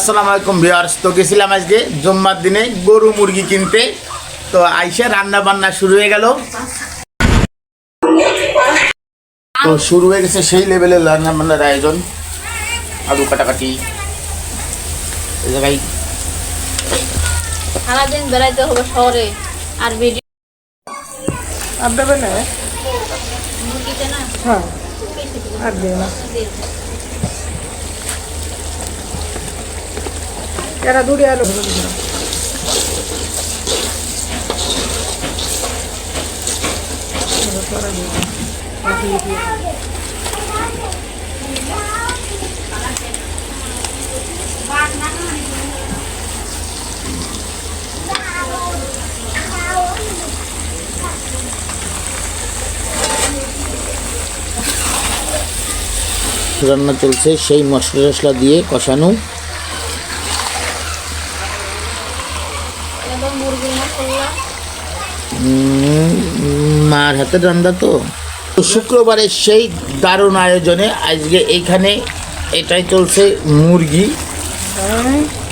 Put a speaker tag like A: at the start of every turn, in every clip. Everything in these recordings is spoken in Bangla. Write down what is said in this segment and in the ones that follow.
A: আসসালামু আলাইকুম ভিউয়ার্স। তো গেছিলাম আজকে জুম্মার দিনে গরু মুরগি কিনতে। তো আইসে রান্না বান্না শুরু হয়ে গেল। তো শুরু হয়ে গেছে সেই লেভেলের রান্না বান্নার আয়োজন। আলু কাটাকাটি। এই জায়গায়
B: সারাদিন বেড়াইতে হবে শহরে আর ভিডিও
C: বেলে
B: মুরগিতে না?
C: হ্যাঁ। আর দিও না। এরা দূরে আলো
A: রান্না চলছে সেই মশলা টশলা দিয়ে কষানো। মার হাতের রান্না তো। তো শুক্রবারে সেই দারুণ আয়োজনে আজকে এইখানে এটাই চলছে মুরগি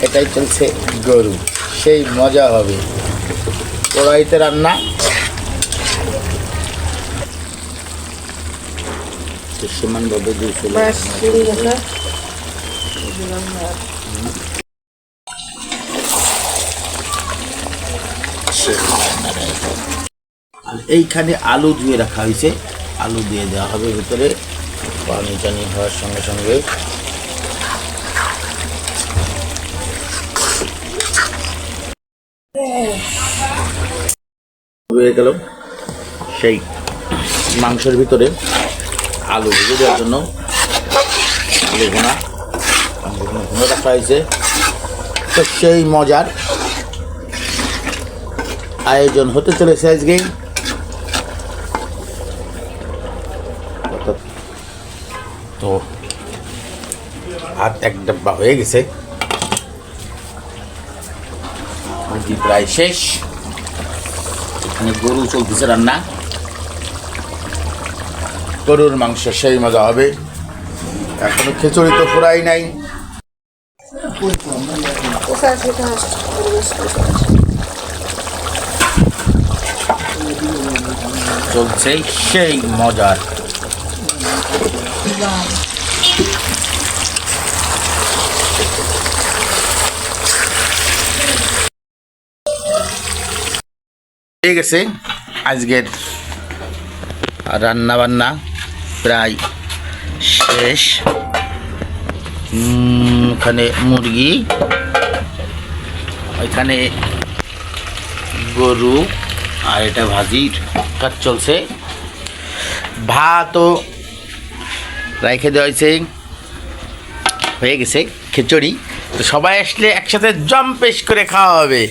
A: এটাই চলছে গরু। সেই মজা হবে। কড়াইতে রান্না। সমানভাবে দুশো আর এইখানে আলু ধুয়ে রাখা হয়েছে। আলু দিয়ে দেওয়া হবে ভিতরে। পানি টানি হওয়ার সঙ্গে সঙ্গে। হয়ে গেল সেই মাংসের ভিতরে আলু ভেজে দেওয়ার জন্য আলু ভুনা রাখা হয়েছে। তো সেই মজার আয়োজন হতে চলেছে আজকে। তো ভাত এক ডাব্বা হয়ে গেছে। প্রায় শেষ। এখানে গরু চলতেছে রান্না। গরুর মাংস সেই মজা হবে। এখনও খিচুড়ি তো পুরাই নাই। চলছে সেই মজার। হয়ে গেছে আজকের রান্না বান্না প্রায় শেষ। ওখানে মুরগি ওইখানে গরু। আর এটা ভাজির কাজ চলছে। ভাতও রাইখে দেওয়া হয়েছে। হয়ে গেছে খিচুড়ি। তো সবাই আসলে একসাথে জম্পেশ করে খাওয়া হবে।